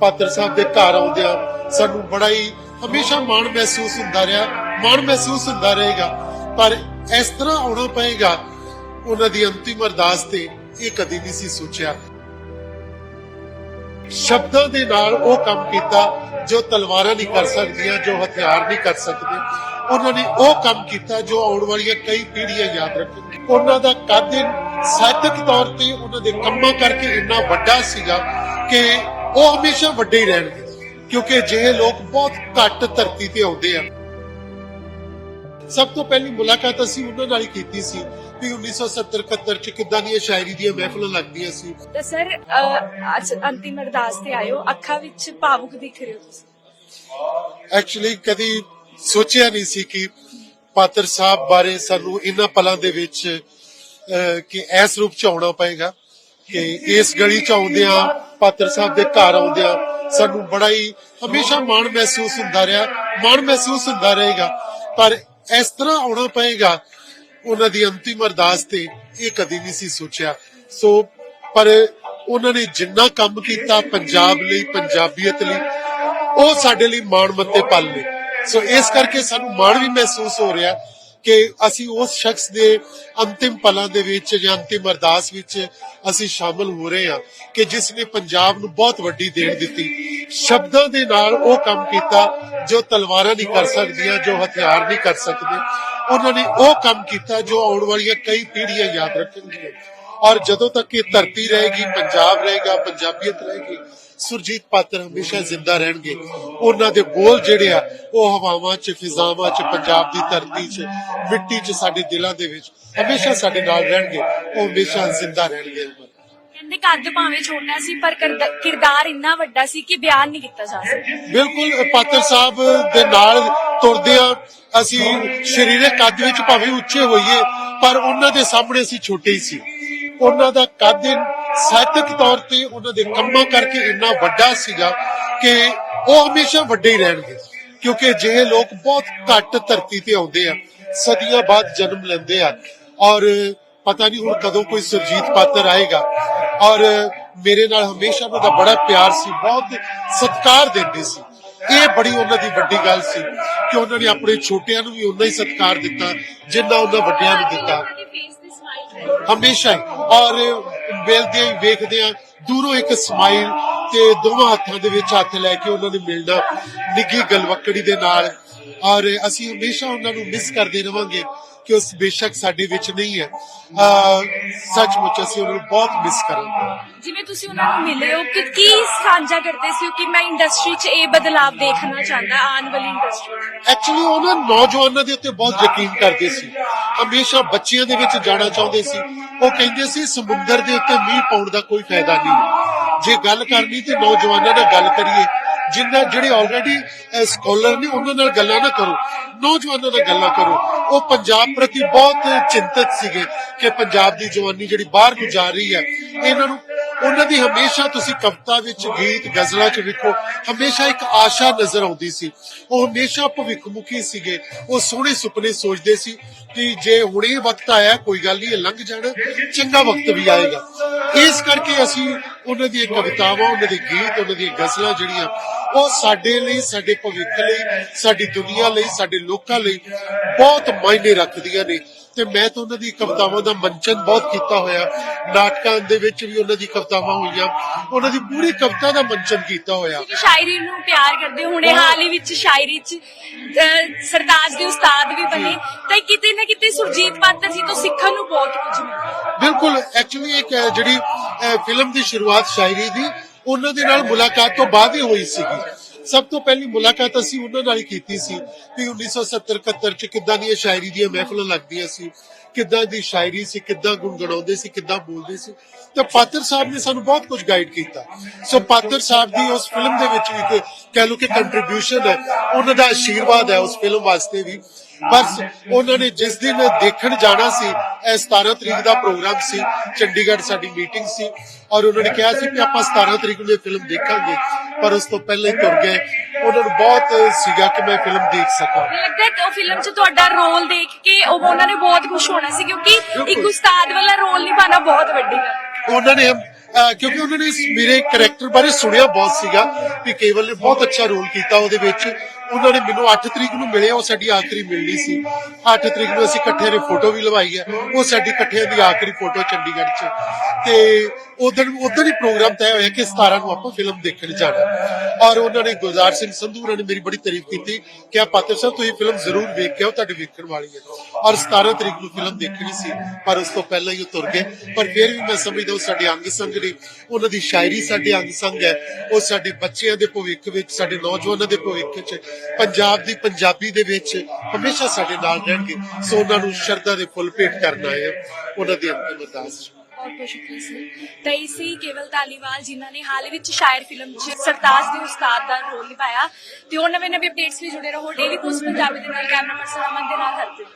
ਪਾਤਰ ਸਾਹਿਬ ਦੇ ਘਰ ਆਉਂਦਿਆਂ ਸਾਨੂੰ ਬੜਾ ਹੀ ਹਮੇਸ਼ਾ ਮਾਣ ਮਹਿਸੂਸ ਹੁੰਦਾ ਰਿਹਾ, ਮਾਣ ਮਹਿਸੂਸ ਹੁੰਦਾ ਰਹੇਗਾ। ਪਰ ਇਸ ਤਰ੍ਹਾਂ ਆਉਣਾ ਪਏਗਾ, ਉਹਨਾਂ ਦੀ ਅੰਤਿਮ ਅਰਦਾਸ ਤੇ ਇਹ ਕਦੀ ਨਹੀਂ ਸੀ ਸੋਚਿਆ। ਸ਼ਬਦਾਂ ਦੇ ਨਾਲ ਉਹ ਕੰਮ ਕੀਤਾ ਜੋ ਤਲਵਾਰਾਂ ਨਹੀਂ ਕਰ ਸਕਦੀਆਂ, ਜੋ ਹਥਿਆਰ ਨਹੀਂ ਕਰ ਸਕਦੇ। ਉਹਨਾਂ ਨੇ ਉਹ ਕੰਮ ਕੀਤਾ ਜੋ ਆਉਣ ਵਾਲੀਆਂ ਕਈ ਪੀੜ੍ਹੀਆਂ ਯਾਦ ਰੱਖਣਗੀਆਂ। ਉਹਨਾਂ ਦਾ ਕੱਦ ਸਾਹਿਤਕ ਤੌਰ ਤੇ ਉਹਨਾਂ ਦੇ ਕੰਮਾਂ ਕਰਕੇ ਇੰਨਾ ਵੱਡਾ ਸੀਗਾ ਕਿ ਉਹ ਹਮੇਸ਼ਾ ਵੱਡੇ ਹੀ ਰਹਿਣਗੇ ਕਿਉਂਕਿ ਜਿਹੇ ਲੋਕ ਬਹੁਤ ਘੱਟ ਧਰਤੀ ਤੇ ਆਉਂਦੇ ਆ। ਸਭ ਤੋਂ ਪਹਿਲੀ ਮੁਲਾਕਾਤ ਅਸੀਂ ਉਹਨਾਂ ਨਾਲ ਹੀ ਕੀਤੀ ਸੀ ਵੀ 1970 71 ਚ ਕਿੱਦਾਂ ਦੀਆਂ ਸ਼ਾਇਰੀ ਦੀਆਂ ਮਹਿਫਲਾਂ ਲੱਗਦੀਆਂ ਸੀ। ਤਾਂ ਸਰ ਅੱਜ ਅੰਤਿਮ ਅਰਦਾਸ ਤੇ ਆਇਓ ਅੱਖਾਂ ਵਿੱਚ ਭਾਵੁਕ ਦਿਖ ਰਹੇ ਹੋ ਤੁਸੀਂ। ਐਕਚੁਅਲੀ ਕਦੀ ਸੋਚਿਆ ਨਹੀਂ ਸੀ ਕਿ ਪਾਤਰ ਸਾਹਿਬ ਬਾਰੇ ਸਾਨੂੰ ਇਹਨਾਂ ਪਲਾਂ ਦੇ ਵਿੱਚ ਕਿ ਇਸ ਰੂਪ ਚ ਆਉਣਾ ਪਏਗਾ ਕਿ ਇਸ ਗਲੀ ਚ ਆਉਂਦਿਆਂ ਪਾਤਰ ਸਾਹਿਬ ਦੇ ਘਰ ਆਉਂਦਿਆਂ ਸਾਨੂੰ ਬੜਾ ਹੀ ਹਮੇਸ਼ਾ ਮਾਣ ਮਹਿਸੂਸ ਹੁੰਦਾ ਰਿਹਾ, ਮਾਣ ਮਹਿਸੂਸ ਹੁੰਦਾ ਰਹੇਗਾ। ਪਰ ਇਸ ਤਰ੍ਹਾਂ ਆਉਣਾ ਪਏਗਾ, ਉਹਨਾਂ ਦੀ ਅੰਤਿਮ ਅਰਦਾਸ ਤੇ ਇਹ ਕਦੀ ਨਹੀਂ ਸੀ ਸੋਚਿਆ। ਸੋ, ਪਰ ਉਹਨਾਂ ਨੇ ਜਿੰਨਾ ਕੰਮ ਕੀਤਾ ਪੰਜਾਬ ਲਈ, ਪੰਜਾਬੀਅਤ ਲਈ, ਉਹ ਸਾਡੇ ਲਈ ਮਾਣ ਮੱਤੇ ਪਲ ਨੇ। ਸੋ ਇਸ ਕਰਕੇ ਸਾਨੂੰ ਮਾਣ ਵੀ ਮਹਿਸੂਸ ਹੋ ਰਿਹਾ। ਕਿ ਅਸੀਂ ਉਸ ਸ਼ਖਸ ਦੇ ਅੰਤਿਮ ਪਲਾਂ ਦੇ ਵਿੱਚ ਜਾਂ ਅੰਤਿਮ ਅਰਦਾਸ ਵਿੱਚ ਅਸੀਂ ਸ਼ਾਮਲ ਹੋ ਰਹੇ ਹਾਂ ਕਿ ਜਿਸ ਨੇ ਪੰਜਾਬ ਨੂੰ ਬਹੁਤ ਵੱਡੀ ਦੇਣ ਦਿੱਤੀ। ਸ਼ਬਦਾਂ ਦੇ ਨਾਲ ਉਹ ਕੰਮ ਕੀਤਾ ਜੋ ਤਲਵਾਰਾਂ ਨਹੀਂ ਕਰ ਸਕਦੀਆਂ, ਜੋ ਹਥਿਆਰ ਨਹੀਂ ਕਰ ਸਕਦੇ। ਉਹਨਾਂ ਨੇ ਉਹ ਕੰਮ ਕੀਤਾ ਜੋ ਆਉਣ ਵਾਲੀਆਂ ਕਈ ਪੀੜ੍ਹੀਆਂ ਯਾਦ ਰੱਖਣਗੀਆਂ। ਔਰ ਜਦੋਂ ਤੱਕ ਇਹ ਧਰਤੀ ਰਹੇਗੀ, ਪੰਜਾਬ ਰਹੇਗਾ, ਪੰਜਾਬੀਅਤ ਰਹੇਗੀ ਸੁਰਜੀਤ ਪਾਤਰ ਹਮੇਸ਼ਾ ਜ਼ਿੰਦਾ ਰਹਿਣਗੇ। ਉਹਨਾਂ ਦੇ ਬੋਲ ਜਿਹੜੇ ਆ ਉਹ ਹਵਾਵਾਂ 'ਚ ਫਿਜ਼ਾਵਾਂ 'ਚ ਪੰਜਾਬ ਦੀ ਧਰਤੀ 'ਚ ਮਿੱਟੀ 'ਚ ਸਾਡੇ ਦਿਲਾਂ ਦੇ ਵਿੱਚ ਹਮੇਸ਼ਾ ਸਾਡੇ ਨਾਲ ਰਹਿਣਗੇ। ਉਹ ਹਮੇਸ਼ਾ ਜ਼ਿੰਦਾ ਰਹਿਣਗੇ। ਕਹਿੰਦੇ ਕੱਦ ਭਾਵੇਂ ਛੋਟਾ ਸੀ ਪਰ ਕਰਦ- ਕਿਰਦਾਰ ਇੰਨਾ ਵੱਡਾ ਸੀ ਕਿ ਬਿਆਨ ਨਹੀਂ ਕੀਤਾ ਜਾ ਸਕਦਾ। ਬਿਲਕੁਲ ਪਾਤਰ ਸਾਹਿਬ ਦੇ ਨਾਲ ਤੁਰਦੇ ਆ। ਅਸੀਂ ਸਰੀਰਕ ਕੱਦ ਵਿੱਚ ਭਾਵੇਂ ਉੱਚੇ ਹੋਈਏ ਪਰ ਉਹਨਾਂ ਦੇ ਸਾਹਮਣੇ ਅਸੀਂ ਛੋਟੇ ਹੀ ਸੀ। ਉਹਨਾਂ ਦਾ ਕੱਦ ਸਾਹਿਤਕ ਤੌਰ ਤੇ ਉਹਨਾਂ ਦੇ ਕੰਮਾਂ ਕਰਕੇ ਇੰਨਾ ਵੱਡਾ ਸੀਗਾ ਕਿ ਉਹ ਹਮੇਸ਼ਾ ਵੱਡੇ ਹੀ ਰਹਿਣਗੇ। ਕਿਉਂਕਿ ਜਿਹੇ ਲੋਕ ਬਹੁਤ ਘੱਟ ਧਰਤੀ ਤੇ ਆਉਂਦੇ ਆ, ਸਦੀਆਂ ਬਾਅਦ ਜਨਮ ਲੈਂਦੇ ਆ। ਔਰ ਪਤਾ ਨਹੀਂ ਹੁਣ ਕਦੋਂ ਕੋਈ ਸੁਰਜੀਤ ਪਾਤਰ ਆਏਗਾ। ਔਰ ਮੇਰੇ ਨਾਲ ਹਮੇਸ਼ਾ ਉਹਨਾਂ ਦਾ ਬੜਾ ਪਿਆਰ ਸੀ, ਬਹੁਤ ਸਤਿਕਾਰ ਦਿੰਦੇ ਸੀ। ਇਹ ਬੜੀ ਉਹਨਾਂ ਦੀ ਵੱਡੀ ਗੱਲ ਸੀ ਕਿ ਉਹਨਾਂ ਨੇ ਆਪਣੇ ਛੋਟਿਆਂ ਨੂੰ ਵੀ ਉਨਾ ਹੀ ਸਤਿਕਾਰ ਦਿੱਤਾ, ਜਿੰਨਾ ਉਹਨਾਂ ਵੱਡਿਆਂ ਨੂੰ ਦਿੱਤਾ। ਹਮੇਸ਼ਾ ਹੀ। ਔਰ ਮਿਲਦੇ ਹੀ ਵੇਖਦੇ ਆ, ਦੂਰੋਂ ਇੱਕ ਸਮਾਈਲ ਤੇ ਦੋਵਾਂ ਹੱਥਾਂ ਦੇ ਵਿੱਚ ਹੱਥ ਲੈ ਕੇ ਉਹਨਾਂ ਨੂੰ ਮਿਲਣਾ ਨਿੱਗੀ ਗਲਵਕੜੀ ਦੇ ਨਾਲ। ਔਰ ਅਸੀਂ ਹਮੇਸ਼ਾ ਉਹਨਾਂ ਨੂੰ ਮਿਸ ਕਰਦੇ ਰਵਾਂਗੇ। ਕਿ ਉਸ ਬੇਸ਼ੱਕ ਸਾਡੇ ਵਿੱਚ ਨਹੀਂ ਹੈ। ਸੱਚਮੁੱਚ ਅਸੀਂ ਉਹਨਾਂ ਨੂੰ ਬਹੁਤ ਮਿਸ ਕਰਾਂਗੇ। ਜਿਵੇਂ ਤੁਸੀਂ ਉਹਨਾਂ ਨੂੰ ਮਿਲੇ ਹੋ ਕਿ ਕੀ ਸਾਂਝਾ ਕਰਦੇ ਸੀ ਕਿ ਮੈਂ ਇੰਡਸਟਰੀ 'ਚ ਇਹ ਬਦਲਾਵ ਦੇਖਣਾ ਚਾਹੁੰਦਾ ਆਉਣ ਵਾਲੀ ਇੰਡਸਟਰੀ ਐਕਚੁਅਲੀ ਉਹਨਾਂ ਨੌਜਵਾਨਾਂ ਦੇ ਉੱਤੇ ਬਹੁਤ ਯਕੀਨ ਕਰਦੇ ਸੀ। ਹਮੇਸ਼ਾ ਬੱਚਿਆਂ ਦੇ ਵਿੱਚ ਜਾਣਾ ਚਾਹੁੰਦੇ ਸੀ। ਉਹ ਕਹਿੰਦੇ ਸੀ ਸਮੁੰਦਰ ਦੇ ਉੱਤੇ ਮੀਂਹ ਪਾਉਣ ਦਾ ਕੋਈ ਫਾਇਦਾ ਨਹੀਂ ਜੇ ਗੱਲ ਕਰਨੀ ਤੇ ਨੌਜਵਾਨਾਂ ਨਾਲ ਗੱਲ ਕਰੀਏ ਜਿੰਨਾ ਜਿਹੜੇ ਆਲਰੇਡੀ ਸਕਾਲਰ ਨੇ ਉਹਨਾਂ ਨਾਲ ਗੱਲਾਂ ਨਾ ਕਰੋ। ਨੌਜਵਾਨਾਂ ਨਾਲ ਗੱਲਾਂ ਕਰੋ। ਉਹ ਪੰਜਾਬ ਪ੍ਰਤੀ ਬਹੁਤ ਚਿੰਤਤ ਸੀਗੇ ਕਿ ਪੰਜਾਬ ਦੀ ਜਵਾਨੀ ਜਿਹੜੀ ਬਾਹਰ ਨੂੰ ਜਾ ਰਹੀ ਹੈ, ਇਹਨਾਂ ਨੂੰ, ਉਹਨਾਂ ਦੀ ਹਮੇਸ਼ਾ ਤੁਸੀਂ ਕਵਿਤਾ ਵਿੱਚ, ਗੀਤ, ਗਜ਼ਲਾਂ 'ਚ ਵੇਖੋ, ਹਮੇਸ਼ਾ ਇੱਕ ਆਸ਼ਾ ਨਜ਼ਰ ਆਉਂਦੀ ਸੀ। ਉਹ ਹਮੇਸ਼ਾ ਭਵਿੱਖਮੁਖੀ ਸੀਗੇ। ਉਹ ਸੋਹਣੇ ਸੁਪਨੇ ਸੋਚਦੇ ਸੀ ਕਿ ਜੇ ਹੁਣੇ ਵਕਤ ਆਇਆ, ਕੋਈ ਗੱਲ ਨਹੀਂ, ਇਹ ਲੰਘ ਜਾਣਾ, ਚੰਗਾ ਵਕਤ ਵੀ ਆਏਗਾ। ਇਸ ਕਰਕੇ ਅਸੀਂ ਉਹਨਾਂ ਦੀਆਂ ਕਵਿਤਾਵਾਂ, ਉਹਨਾਂ ਦੇ ਗੀਤ, ਉਹਨਾਂ ਦੀਆਂ ਗਜ਼ਲਾਂ ਜਿਹੜੀਆਂ ਉਹ ਸਾਡੇ ਲਈ ਸਾਡੇ ਭਵਿੱਖ ਲਈ ਸਾਡੀ ਦੁਨੀਆ ਲਈ ਸਾਡੇ ਲੋਕਾਂ ਲਈ ਬਹੁਤ ਮਾਇਨੇ ਰੱਖਦੀਆਂ ਨੇ। ਤੇ ਮੈਂ ਤਾਂ ਉਹਨਾਂ ਦੀ ਕਵਿਤਾਵਾਂ ਦਾ ਮੰਚਨ ਬਹੁਤ ਕੀਤਾ ਹੋਇਆ। ਨਾਟਕਾਂ ਦੇ ਵਿੱਚ ਵੀ ਉਹਨਾਂ ਦੀ ਕਵਿਤਾਵਾਂ ਹੋਈਆਂ। ਉਹਨਾਂ ਦੀ ਪੂਰੀ ਕਵਿਤਾ ਦਾ ਮੰਚਨ ਕੀਤਾ ਹੋਇਆ। ਸ਼ਾਇਰੀ ਨੂੰ ਪਿਆਰ ਕਰਦੇ। ਹੁਣੇ ਹਾਲ ਹੀ ਵਿੱਚ ਸ਼ਾਇਰੀ 'ਚ ਸਰਤਾਜ ਦੇ ਉਸਤਾਦ ਵੀ ਬਣੇ। ਤਾਂ ਕਿਤੇ ਨਾ ਕਿਤੇ ਸੁਰਜੀਤ ਪਾਤਰ ਜੀ ਤੋਂ ਸਿੱਖਣ ਨੂੰ ਬਹੁਤ ਕੁਝ ਮਿਲਦਾ ਬਿਲਕੁਲ ਐਕਚੁਅਲੀ ਇੱਕ ਜਿਹੜੀ ਫਿਲਮ ਦੀ ਸ਼ੁਰੂਆਤ ਸ਼ਾਇਰੀ ਦੀ ਉਹਨਾਂ ਦੇ ਨਾਲ ਮੁਲਾਕਾਤ ਤੋਂ ਬਾਅਦ ਹੀ ਹੋਈ ਸੀਗੀ। ਸਭ ਤੋਂ ਪਹਿਲੀ ਮੁਲਾਕਾਤ ਅਸੀਂ ਉਹਨਾਂ ਨਾਲ ਹੀ ਕੀਤੀ ਸੀ ਵੀ 1970 71 ਚ ਕਿੱਦਾਂ ਦੀਆਂ ਸ਼ਾਇਰੀ ਦੀਆਂ ਮਹਿਫਲਾਂ ਲੱਗਦੀਆਂ ਸੀ ਕਿੱਦਾਂ ਦੀ ਸ਼ਾਇਰੀ ਸੀ, ਕਿੱਦਾਂ ਗੁੰਗਣਾਉਂਦੇ ਸੀ, ਕਿੱਦਾਂ ਬੋਲਦੇ ਸੀ। ਤਾਂ ਪਾਤਰ ਸਾਹਿਬ ਨੇ ਸਾਨੂੰ ਬਹੁਤ ਕੁਝ ਗਾਈਡ ਕੀਤਾ। ਸੋ ਪਾਤਰ ਸਾਹਿਬ ਦੀ ਉਸ ਫਿਲਮ ਦੇ ਵਿੱਚ ਵੀ ਇੱਕ ਕਹਿ ਲਓ ਕਿ ਕੰਟਰੀਬਿਊਸ਼ਨ ਹੈ, ਉਹਨਾਂ ਦਾ ਆਸ਼ੀਰਵਾਦ ਹੈ ਉਸ ਫਿਲਮ ਵਾਸਤੇ ਵੀ। ਬਸ ਉਹਨਾਂ ਨੇ ਜਿਸ ਦਿਨ ਦੇਖਣ ਜਾਣਾ ਸੀ, ਇਹ 17 ਤਰੀਕ ਦਾ ਪ੍ਰੋਗਰਾਮ ਸੀ, ਚੰਡੀਗੜ੍ਹ ਸਾਡੀ ਮੀਟਿੰਗ ਸੀ। ਔਰ ਉਹਨਾਂ ਨੇ ਕਿਹਾ ਸੀ ਕਿ ਆਪਾਂ 17 ਤਰੀਕ ਨੂੰ ਇਹ ਫਿਲਮ ਦੇਖਾਂਗੇ, ਪਰ ਉਸ ਤੋਂ ਪਹਿਲਾਂ ਹੀ ਤੁਰ ਗਏ। ਉਹਨਾਂ ਨੂੰ ਬਹੁਤ ਸੀਗਾ ਕਿ ਮੈਂ ਫਿਲਮ ਦੇਖ ਸਕਾਂ। ਲੱਗਦਾ ਕਿ ਉਹ ਫਿਲਮ 'ਚ ਤੁਹਾਡਾ ਰੋਲ ਦੇਖ ਕੇ ਉਹ ਉਹਨਾਂ ਨੇ ਬਹੁਤ ਖੁਸ਼ ਹੋਣਾ ਸੀ ਕਿਉਂਕਿ ਇੱਕ ਉਸਤਾਦ ਵਾਲਾ ਰੋਲ ਨਿਭਾਉਣਾ ਬਹੁਤ ਵੱਡੀ ਗੱਲ ਹੈ। ਉਹਨਾਂ ਨੇ ਅਹ ਕਿਉਂਕਿ ਉਹਨਾਂ ਨੇ ਇਸ ਮੇਰੇ ਕੈਰੈਕਟਰ ਬਾਰੇ ਸੁਣਿਆ ਬਹੁਤ ਸੀਗਾ ਵੀ ਕੇਵਲ ਨੇ ਬਹੁਤ ਅੱਛਾ ਰੋਲ ਕੀਤਾ ਉਹਦੇ ਵਿੱਚ। ਉਹਨਾਂ ਨੇ ਮੈਨੂੰ 8 ਤਰੀਕ ਨੂੰ ਮਿਲਿਆ ਉਹ ਸਾਡੀ ਆਖਰੀ ਮਿਲਣੀ ਸੀ। 8 ਤਰੀਕ ਨੂੰ ਅਸੀਂ ਇਕੱਠੇ ਨੇ ਫੋਟੋ ਵੀ ਲਵਾਈ ਹੈ। ਉਹ ਸਾਡੀ ਇਕੱਠਿਆਂ ਦੀ ਆਖਰੀ ਫੋਟੋ ਚੰਡੀਗੜ੍ਹ 'ਚ। ਤੇ ਉਦੋਂ ਉਦੋਂ ਹੀ ਪ੍ਰੋਗਰਾਮ ਤੈਅ ਹੋਇਆ ਕਿ 17 ਨੂੰ ਆਪਾਂ ਫਿਲਮ ਦੇਖਣ ਜਾਣਾ। ਔਰ ਉਹਨਾਂ ਨੇ ਗੁਲਜ਼ਾਰ ਸਿੰਘ ਸੰਧੂ ਹੋਰਾਂ ਨੇ ਮੇਰੀ ਬੜੀ ਤਾਰੀਫ ਕੀਤੀ ਕਿ ਆ ਪਾਤਰ ਸਾਹਿਬ, ਤੁਸੀਂ ਫਿਲਮ ਜ਼ਰੂਰ ਵੇਖ ਕੇ ਆਓ ਤੁਹਾਡੀ ਵੇਖਣ ਵਾਲੀ ਹੈ। ਔਰ 17 ਤਰੀਕ ਨੂੰ ਫਿਲਮ ਦੇਖਣੀ ਸੀ, ਪਰ ਉਸ ਤੋਂ ਪਹਿਲਾਂ ਹੀ ਉਹ ਤੁਰ ਗਏ। ਪਰ ਫਿਰ ਵੀ ਮੈਂ ਸਮਝਦਾ ਉਹ ਸਾਡੇ ਅੰਗ ਸੰਗ ਨੇ ਉਹਨਾਂ ਦੀ ਸ਼ਾਇਰੀ ਸਾਡੇ ਅੰਗ ਸੰਗ ਹੈ। ਉਹ ਸਾਡੇ ਬੱਚਿਆਂ ਦੇ ਭਵਿੱਖ ਵਿੱਚ, ਸਾਡੇ ਨੌਜਵਾਨਾਂ ਦੇ ਭਵਿੱਖ ਚ ਪੰਜਾਬ ਦੀ ਪੰਜਾਬੀ ਦੇ ਵਿੱਚ ਹਮੇਸ਼ਾ ਸਾਡੇ ਨਾਲ ਰਹਿਣਗੇ ਸੋ ਉਹਨਾਂ ਨੂੰ ਸ਼ਰਧਾ ਦੇ ਫੁੱਲ ਭੇਟ ਕਰਨ ਆਏ ਉਹਨਾਂ ਦੀ ਅੰਤਿਮ ਅਰਦਾਸ ਬਹੁਤ ਬਹੁਤ ਸ਼ੁਕਰੀਆ ਸਰ। ਤੇ ਇਸੀ ਕੇਵਲ ਧਾਲੀਵਾਲ ਜਿਨ੍ਹਾਂ ਨੇ ਹਾਲ ਹੀ ਵਿੱਚ ਸ਼ਾਇਰ ਫਿਲਮ 'ਚ ਸਰਤਾਜ ਦੇ ਉਸਤਾਦ ਦਾ ਰੋਲ ਨਿਭਾਇਆ ਤੇ ਉਹ ਨਵੇਂ ਨਵੇਂ ਅਪਡੇਟਸ ਲਈ ਜੁੜੇ ਰਹੋ। ਡੇਲੀ ਪੋਸਟ ਪੰਜਾਬੀ ਦੇ ਨਾਲ ਕੈਮਰਾਮੈਨ ਸਲਾਮਤ ਦੇ ਨਾਲ ਹਰਪ੍ਰੀਤ।